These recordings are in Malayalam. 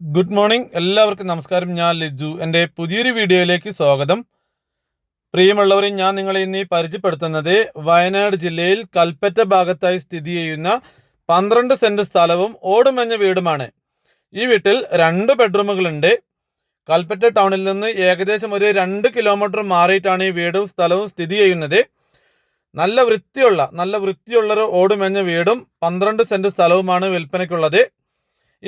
ഗുഡ് മോർണിംഗ് എല്ലാവർക്കും നമസ്കാരം. ഞാൻ ലിജു. എന്റെ പുതിയൊരു വീഡിയോയിലേക്ക് സ്വാഗതം. പ്രിയമുള്ളവരെ ഞാൻ നിങ്ങളെ ഇന്ന് പരിചയപ്പെടുത്തുന്നത് വയനാട് ജില്ലയിൽ കൽപ്പറ്റ ഭാഗത്തായി സ്ഥിതി ചെയ്യുന്ന പന്ത്രണ്ട് സെന്റ് സ്ഥലവും ഓടുമഞ്ഞ വീടുമാണ്. ഈ വീട്ടിൽ രണ്ട് ബെഡ്റൂമുകളുണ്ട്. കൽപ്പറ്റ ടൗണിൽ നിന്ന് ഏകദേശം ഒരു രണ്ട് കിലോമീറ്റർ മാറിയിട്ടാണ് ഈ വീടും സ്ഥലവും സ്ഥിതി ചെയ്യുന്നത്. നല്ല വൃത്തിയുള്ള നല്ല വൃത്തിയുള്ളൊരു ഓടുമഞ്ഞ വീടും പന്ത്രണ്ട് സെന്റ് സ്ഥലവുമാണ് വിൽപ്പനയ്ക്കുള്ളത്.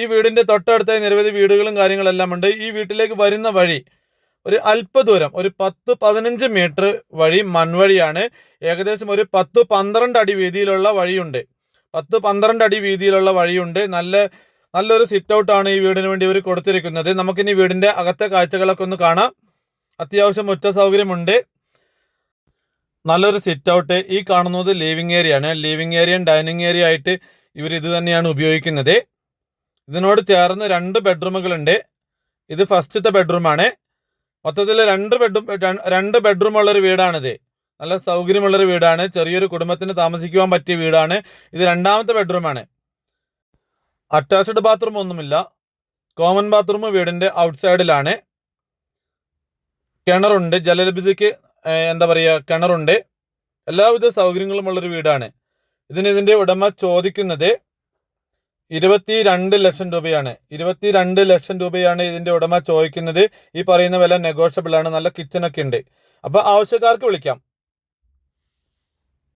ഈ വീടിന്റെ തൊട്ടടുത്തായി നിരവധി വീടുകളും കാര്യങ്ങളെല്ലാം ഉണ്ട്. ഈ വീട്ടിലേക്ക് വരുന്ന വഴി ഒരു അല്പദൂരം ഒരു പത്ത് പതിനഞ്ച് മീറ്റർ വഴി മൺവഴിയാണ്. ഏകദേശം ഒരു പത്ത് പന്ത്രണ്ട് അടി വീതിയിലുള്ള വഴിയുണ്ട്. പത്ത് പന്ത്രണ്ട് അടി വീതിയിലുള്ള വഴിയുണ്ട്. നല്ല നല്ലൊരു സിറ്റ് ഔട്ടാണ് ഈ വീടിന് വേണ്ടി ഇവർ കൊടുത്തിരിക്കുന്നത്. നമുക്കിനി വീടിന്റെ അകത്തെ കാഴ്ചകളൊക്കെ ഒന്ന് കാണാം. അത്യാവശ്യം ഒറ്റ സൗകര്യമുണ്ട്. നല്ലൊരു സിറ്റ് ഔട്ട് ഈ കാണുന്നത് ലിവിങ് ഏരിയ ആണ്. ലിവിങ് ഏരിയയും ഡൈനിങ് ഏരിയ ആയിട്ട് ഇവർ ഇത് തന്നെയാണ് ഉപയോഗിക്കുന്നത്. ഇതിനോട് ചേർന്ന് രണ്ട് ബെഡ്റൂമുകളുണ്ട്. ഇത് ഫസ്റ്റത്തെ ബെഡ്റൂമാണ്. മൊത്തത്തിൽ രണ്ട് ബെഡ്റൂം രണ്ട് ബെഡ്റൂം ഉള്ള ഒരു വീടാണിത്. നല്ല സൗകര്യമുള്ളൊരു വീടാണ്. ചെറിയൊരു കുടുംബത്തിന് താമസിക്കുവാൻ പറ്റിയ വീടാണ്. ഇത് രണ്ടാമത്തെ ബെഡ്റൂമാണ്. അറ്റാച്ച്ഡ് ബാത്റൂം ഒന്നുമില്ല. കോമൺ ബാത്റൂം വീടിന്റെ ഔട്ട്സൈഡിലാണ്. കിണറുണ്ട്. ജലലഭ്യതയ്ക്ക് എന്താ പറയുക കിണറുണ്ട്. എല്ലാവിധ സൗകര്യങ്ങളും ഉള്ളൊരു വീടാണ്. ഇതിന് ഇതിന്റെ ഉടമ ചോദിക്കുന്നത് ഇരുപത്തി രണ്ട് ലക്ഷം രൂപയാണ്. ഇരുപത്തി രണ്ട് ലക്ഷം രൂപയാണ് ഇതിന്റെ ഉടമ ചോദിക്കുന്നത്. ഈ പറയുന്ന വില നെഗോഷ്യബിൾ ആണ്. നല്ല കിച്ചൺ ഒക്കെ ഉണ്ട്. അപ്പൊ ആവശ്യക്കാർക്ക് വിളിക്കാം.